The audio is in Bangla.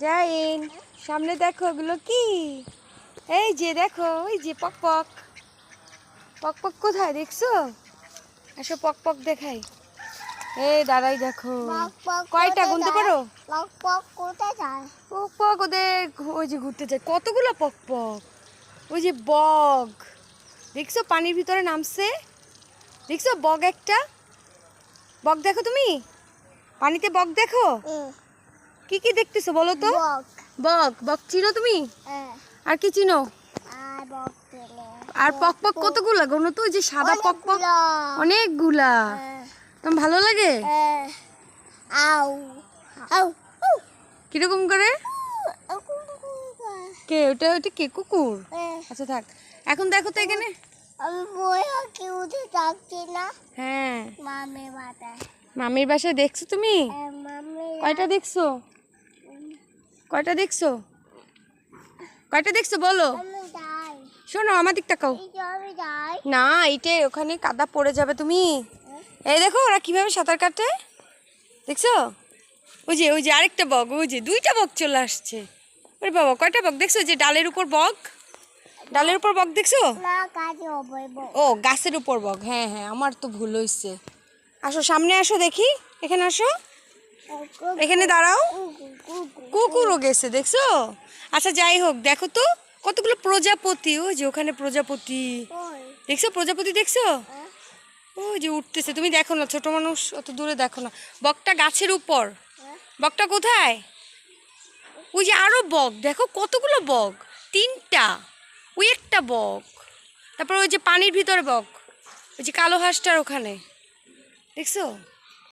জাইন সামনে দেখো ওগুলো কি? এই যে দেখো ওই যে পক পক। পক পক কোথায় দেখছ? আসো পক পক দেখাই। এই দাঁড়াই দেখো। কয়টা গুনতে পারো? পক পক কোথায় যায়? পক পক ওদের ওই যে ঘুরতে যায়। কতগুলো পক পক? ওই যে বগ। দেখছ পানির ভিতরে নামছে? দেখছ বগ একটা? বগ দেখো তুমি? পানিতে বগ দেখো? কি কি দেখতেছো বলো তো? বক। বগ চিনো তুমি? হ্যাঁ, আর কি চিনো? আর বক পক পক কতগুলো গোনো তো ওই যে সাদা পক পক। অনেকগুলো। হ্যাঁ, তোমার ভালো লাগে? হ্যাঁ। আউ। আউ। কীরকম করে? কু, ওটা ওটা কে? কুকুর? আচ্ছা থাক। এখন দেখো তো এখানে। আমি বইও কি উঠে থাকছি না। হ্যাঁ। মামি মাথায় মামির বাসায় দেখছ তুমি? কয়টা দেখছ? কয়টা দেখছ? কয়টা দেখছ বলো? শোনো, আমার দিক তাকাও এই যে আমি যাই না এইটে ওখানে কাদা পড়ে যাবে তুমি। এই দেখো, ওরা কীভাবে সাঁতার কাটে? দেখছ? ওই যে ওই যে আরেকটা বগ ওই যে দুইটা বগ চলে আসছে। ওরে বাবা, কয়টা বগ দেখছ যে ডালের উপর বগ ডালের উপর বগ দেখছ? ও, গাছের উপর বগ হ্যাঁ হ্যাঁ আমার তো ভুল হয়েছে আসো, সামনে আসো দেখি, এখানে আসো। এখানে দাঁড়াও। কুকুরও গেছে, দেখছ? আচ্ছা যাই হোক, দেখো তো, কতগুলো প্রজাপতি, ওই যে ওখানে প্রজাপতি। দেখছ প্রজাপতি দেখছ? ওই যে উঠতেছে, তুমি দেখো না, ছোট মানুষ, অত দূরে দেখো না। বকটা গাছের উপর। বকটা কোথায়? ওই যে আরও বক, দেখো, কতগুলো বক, তিনটা। ওই একটা বক। তারপর ওই যে পানির ভিতরে বক, ওই যে কালো হাঁসটার ওখানে। দেখছ?